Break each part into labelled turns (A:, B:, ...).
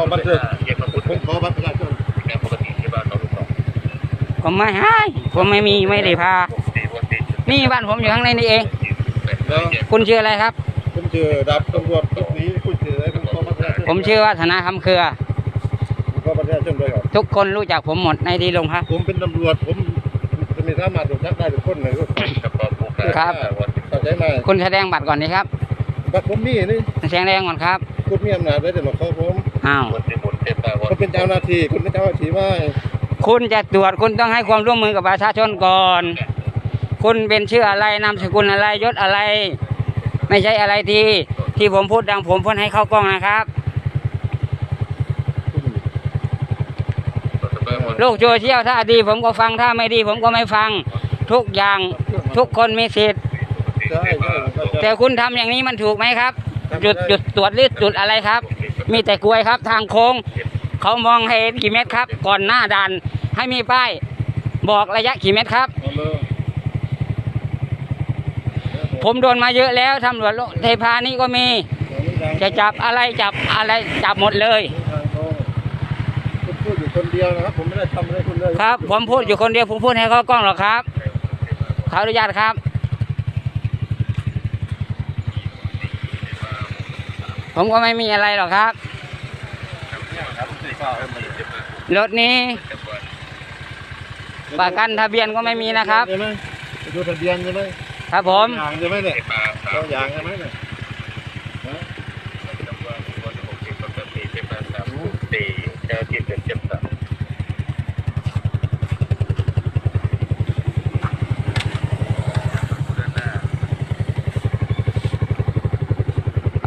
A: เอาบัตรเลยผมขอบัตรประชาชน
B: ผมไม่ให้ผมไม่มีไม่ได้พา นี่บ้านผมอยู่ข้างในนี่เอง
A: แล้ว
B: คุณชื่ออะไรครับ
A: ผมเจอดาบตำรวจทุกนี้คุณเจออะไรผมขอบัตรประชาชน
B: ผมชื่อวัฒนาคำเครือ
A: ผมขอบัตรประชาชนด้วยครับ
B: ทุกคนรู้จักผมหมดในที่โรงพัก
A: ผมเป็นตำรวจผมจะไม่สามารถตรวจจับได้ทุกคนเลย
B: ครับ
A: เข้าใจไหม
B: คุณแสดงบัตรก่อนดีครับ
A: บัตรผมมีนี่
B: แสดงก่อนครับ
A: คุณมีอำนาจได้แต่มาขอผม
B: อ้าว
A: เขาเป็นเจ้าหน้าที่คุณเป็นเจ้าหน้าที่ว่า
B: คุณจะตรวจคุณต้องให้ความร่วมมือกับประชาชนก่อน คุณเป็นชื่ออะไรนามสกุลอะไรยศอะไร ไม่ใช่อะไรที่ที่ผมพูดดังผมพ้นให้เข้ากล้องนะครับโลกโซเชียลถ้าดีผมก็ฟังถ้าไม่ดีผมก็ไม่ฟัง ทุกอย่างทุกคนมีสิทธิ์
A: ใช่ใช่ผมเข้าใจ
B: แต่คุณทำอย่างนี้มันถูกไหมครับ จุดจุดตรวจลิสจุดอะไรครับ มีแต่กลวยครับ ทางโค้ง เขามองให้เห็นกี่เมตรครับ ก่อนหน้าด่านให้มีป้าย บอกระยะกี่เมตรครับ
A: เอาเลย
B: ผมโดนมาเยอะแล้วตำรวจเทพานี่ก็มี จะจับอะไรจับอะไรจับหมดเลย
A: ทางตรงคุณพูดอยู่คนเดียวนะครับผมไม่ได้ทำอะไรคุณเลย
B: ครับ ผมพูดอยู่คนเดียวผมพูดให้เขากล้องหรอกครับขออนุญาตครับ ผมก็ไม่มีอะไรหรอกครับ รถนี้ประกันทะเบียนก็ไม่มีนะครับ
A: ใช่ไหมดูทะเบียนใช่ไหม
B: ครับผม
A: ยางใช่ไหมเนี่ยต้องยางใช่ไหมเนี่ย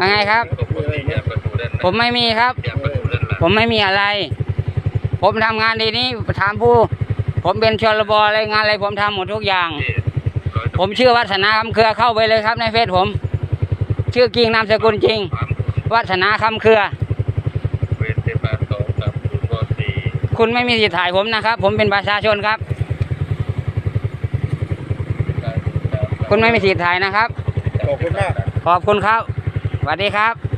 B: ว่าไงครับ ผมไม่มีครับ ผมไม่มีอะไร ผมทำงานดีนี้ถามผู้ ผมเป็นชลบอะไรงานอะไรผมทำหมดทุกอย่าง ผมชื่อวัฒนาคำเครือเข้าไปเลยครับ ในเฟซผม ชื่อกิ่งนามสกุลจริง วัฒนาคำเครือ คุณไม่มีสิทธิ์ถ่ายผมนะครับ ผมเป็นประชาชนครับ คุณไม่มีสิทธิ์ถ่ายนะครับ
A: ขอบคุณมาก
B: ขอบคุณครับ สวัสดีครับ